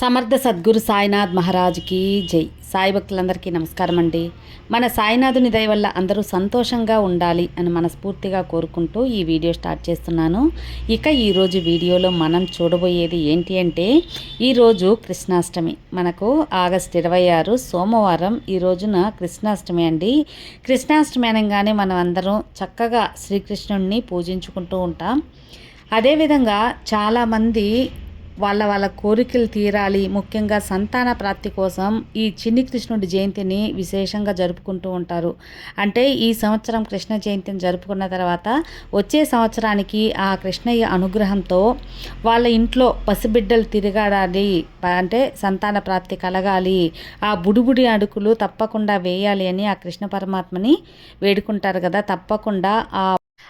సమర్థ సద్గురు సాయినాథ్ మహారాజ్కి జై. సాయి భక్తులందరికీ నమస్కారం అండి మన సాయినాథుని దయ వల్ల అందరూ సంతోషంగా ఉండాలి అని మనస్ఫూర్తిగా కోరుకుంటూ ఈ వీడియో స్టార్ట్ చేస్తున్నాను. ఇక ఈరోజు వీడియోలో మనం చూడబోయేది ఏంటి అంటే ఈరోజు కృష్ణాష్టమి. మనకు ఆగస్ట్ ఇరవై ఆరు సోమవారం ఈ రోజున కృష్ణాష్టమి అండి. కృష్ణాష్టమి అనగానే మనం అందరం చక్కగా శ్రీకృష్ణుడిని పూజించుకుంటూ ఉంటాం. అదేవిధంగా చాలామంది వాళ్ళ వాళ్ళ కోరికలు తీరాలి. ముఖ్యంగా సంతాన ప్రాప్తి కోసం ఈ చిన్ని కృష్ణుడి జయంతిని విశేషంగా జరుపుకుంటూ ఉంటారు. అంటే ఈ సంవత్సరం కృష్ణ జయంతిని జరుపుకున్న తర్వాత వచ్చే సంవత్సరానికి ఆ కృష్ణయ్య అనుగ్రహంతో వాళ్ళ ఇంట్లో పసిబిడ్డలు తిరగాడాలి. అంటే సంతాన ప్రాప్తి కలగాలి. ఆ బుడిబుడి అడుగులు తప్పకుండా వేయాలి అని ఆ కృష్ణ పరమాత్మని వేడుకుంటారు కదా. తప్పకుండా ఆ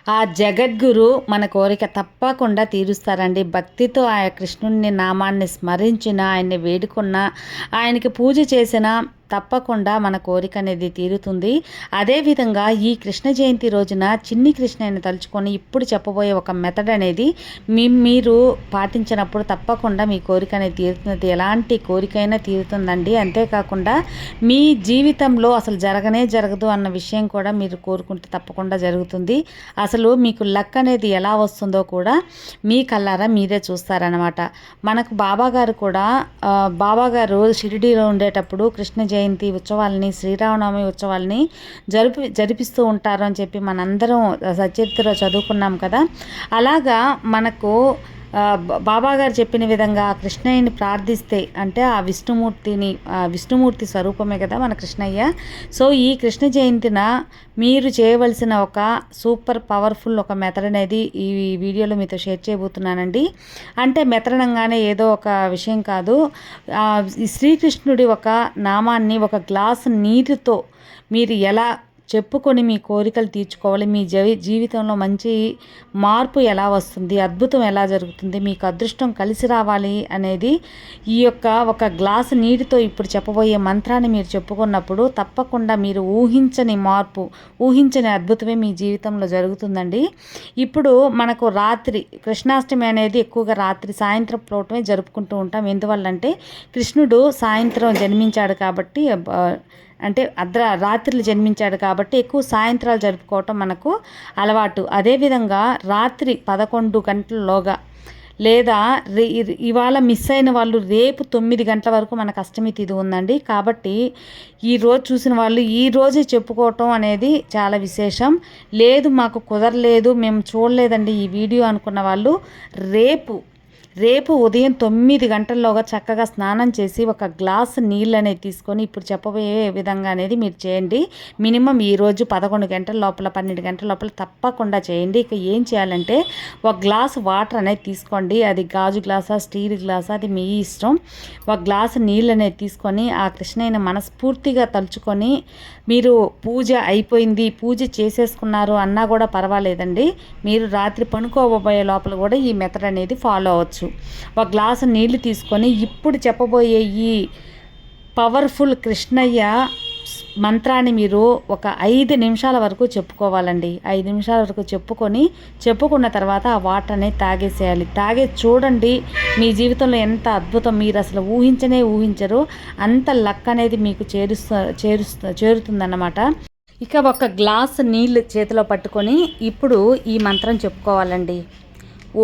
ఆ జగద్గురు మన కోరిక తప్పకుండా తీరుస్తారండి. భక్తితో ఆ కృష్ణుని నామాన్ని స్మరించిన ఆయన్ని వేడుకున్న ఆయనకి పూజ చేసిన తప్పకుండా మన కోరిక అనేది తీరుతుంది. అదేవిధంగా ఈ కృష్ణ జయంతి రోజున చిన్ని కృష్ణని తలుచుకొని ఇప్పుడు చెప్పబోయే ఒక మెథడ్ అనేది మీ మీరు పాటించినప్పుడు తప్పకుండా మీ కోరిక అనేది తీరుతుంది ఎలాంటి కోరికైనా తీరుతుందండి. అంతేకాకుండా మీ జీవితంలో అసలు జరగనే జరగదు అన్న విషయం కూడా మీరు కోరుకుంటే తప్పకుండా జరుగుతుంది. అసలు మీకు లక్ అనేది ఎలా వస్తుందో కూడా మీ కల్లారా మీరే చూస్తారనమాట మనకు బాబాగారు కూడా బాబాగారు షిరిడీలో ఉండేటప్పుడు కృష్ణ జయంతి జయంతి ఉత్సవాలని శ్రీరామనవమి ఉత్సవాలని జరిపి జరిపిస్తూ ఉంటారు అని చెప్పి మనందరం సచరిత్రలో చదువుకున్నాం కదా. అలాగా మనకు బాబా గారు చెప్పిన విధంగా కృష్ణయ్యని ప్రార్థిస్తే అంటే ఆ విష్ణుమూర్తిని విష్ణుమూర్తి స్వరూపమే కదా మన కృష్ణయ్య. సో ఈ కృష్ణ జయంతిన మీరు చేయవలసిన ఒక సూపర్ పవర్ఫుల్ ఒక మెథడ్ అనేది ఈ వీడియోలో మీతో షేర్ చేయబోతున్నానండి. అంటే మెతడంగానే ఏదో ఒక విషయం కాదు. శ్రీకృష్ణుడి ఒక నామాన్ని ఒక గ్లాసు నీటితో మీరు ఎలా చెప్పుకొని మీ కోరికలు తీర్చుకోవాలి. మీ జవి జీవితంలో మంచి మార్పు ఎలా వస్తుంది? అద్భుతం ఎలా జరుగుతుంది? మీకు అదృష్టం కలిసి రావాలి అనేది ఈ యొక్క ఒక గ్లాసు నీటితో ఇప్పుడు చెప్పబోయే మంత్రాన్ని మీరు చెప్పుకున్నప్పుడు తప్పకుండా మీరు ఊహించని మార్పు ఊహించని అద్భుతమే మీ జీవితంలో జరుగుతుందండి. ఇప్పుడు మనకు రాత్రి కృష్ణాష్టమి అనేది ఎక్కువగా రాత్రి సాయంత్రం పూటమే జరుపుకుంటూ ఉంటాం. ఎందువల్లంటే కృష్ణుడు సాయంత్రం జన్మించాడు కాబట్టి అంటే అర్ధ రాత్రులు జన్మించాడు కాబట్టి ఎక్కువ సాయంత్రాలు జరుపుకోవటం మనకు అలవాటు. అదేవిధంగా రాత్రి పదకొండు గంటలలోగా లేదా ఇవాళ మిస్ అయిన వాళ్ళు రేపు తొమ్మిది గంటల వరకు మనకు అష్టమి తిథి ఉందండి. కాబట్టి ఈ రోజు చూసిన వాళ్ళు ఈ రోజే చెప్పుకోవటం అనేది చాలా విశేషం. లేదు మాకు కుదరలేదు మేము చూడలేదండి ఈ వీడియో అనుకున్న వాళ్ళు రేపు రేపు ఉదయం తొమ్మిది గంటల్లోగా చక్కగా స్నానం చేసి ఒక గ్లాస్ నీళ్ళు అనేది తీసుకొని ఇప్పుడు చెప్పబోయే విధంగా అనేది మీరు చేయండి. మినిమం ఈరోజు పదకొండు గంటల లోపల పన్నెండు గంటల లోపల తప్పకుండా చేయండి. ఇక ఏం చేయాలంటే ఒక గ్లాస్ వాటర్ అనేది తీసుకోండి. అది గాజు గ్లాసా స్టీల్ గ్లాసా అది మీ ఇష్టం. ఒక గ్లాస్ నీళ్ళు అనేది తీసుకొని ఆ కృష్ణయ్యని మనస్ఫూర్తిగా తలుచుకొని మీరు పూజ అయిపోయింది పూజ చేసేసుకున్నారు అన్నా కూడా పర్వాలేదండి. మీరు రాత్రి పనుకోబోయే లోపల కూడా ఈ మెథడ్ అనేది ఫాలో అవ్వచ్చు. ఒక గ్లాసు నీళ్ళు తీసుకొని ఇప్పుడు చెప్పబోయే ఈ పవర్ఫుల్ కృష్ణయ్య మంత్రాన్ని మీరు ఒక ఐదు నిమిషాల వరకు చెప్పుకోవాలండి. ఐదు నిమిషాల వరకు చెప్పుకొని చెప్పుకున్న తర్వాత ఆ వాటర్ అనేది తాగేసేయాలి. తాగే చూడండి మీ జీవితంలో ఎంత అద్భుతం. మీరు అసలు ఊహించనే ఊహించరు. అంత లక్ అనేది మీకు చేరుస్తూ చేరుస్తూ చేరుతుందన్నమాట. ఇక ఒక గ్లాస్ నీళ్ళు చేతిలో పట్టుకొని ఇప్పుడు ఈ మంత్రం చెప్పుకోవాలండి.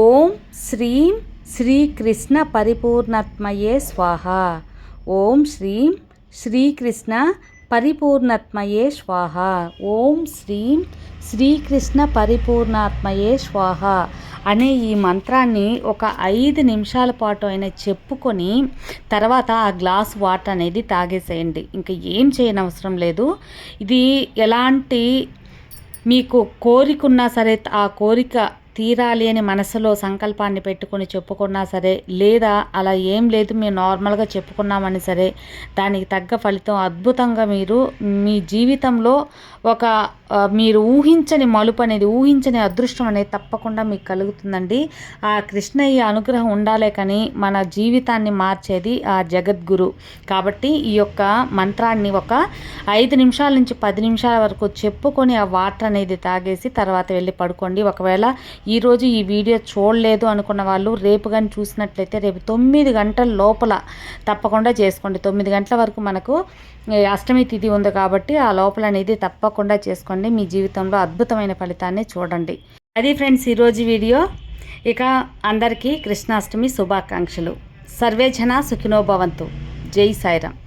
ఓం శ్రీం శ్రీకృష్ణ పరిపూర్ణత్మయే స్వాహ. ఓం శ్రీం శ్రీకృష్ణ పరిపూర్ణత్మయే స్వాహ. ఓం శ్రీం శ్రీకృష్ణ పరిపూర్ణాత్మయే స్వాహ. అనే ఈ మంత్రాన్ని ఒక ఐదు నిమిషాల పాటు అయినా చెప్పుకొని తర్వాత ఆ గ్లాస్ వాటర్ అనేది తాగేసేయండి. ఇంకా ఏం చేయనవసరం లేదు. ఇది ఎలాంటి మీకు కోరికున్నా సరే ఆ కోరిక తీరాలి అని మనసులో సంకల్పాన్ని పెట్టుకొని చెప్పుకున్నా సరే లేదా అలా ఏం లేదు మేము నార్మల్గా చెప్పుకున్నామని సరే దానికి తగ్గ ఫలితం అద్భుతంగా మీరు మీ జీవితంలో ఒక మీరు ఊహించని మలుపు అనేది ఊహించని అదృష్టం అనేది తప్పకుండా మీకు కలుగుతుందండి. ఆ కృష్ణయ్య అనుగ్రహం ఉండాలే కానీ మన జీవితాన్ని మార్చేది ఆ జగద్గురు. కాబట్టి ఈ యొక్క మంత్రాన్ని ఒక ఐదు నిమిషాల నుంచి పది నిమిషాల వరకు చెప్పుకొని ఆ వాటర్ అనేది తాగేసి తర్వాత వెళ్ళి పడుకోండి. ఒకవేళ ఈరోజు ఈ వీడియో చూడలేదు అనుకున్న వాళ్ళు రేపు కానీ చూసినట్లయితే రేపు తొమ్మిది గంటల లోపల తప్పకుండా చేసుకోండి. తొమ్మిది గంటల వరకు మనకు అష్టమి తిథి ఉంది కాబట్టి ఆ లోపల అనేది తప్పకుండా చేసుకోండి. మీ జీవితంలో అద్భుతమైన ఫలితాన్ని చూడండి. అది ఫ్రెండ్స్ ఈరోజు వీడియో. ఇక అందరికీ కృష్ణాష్టమి శుభాకాంక్షలు. సర్వేజన సుఖినోభవంతు సుఖినో భవంతు. జై సాయిరామ్.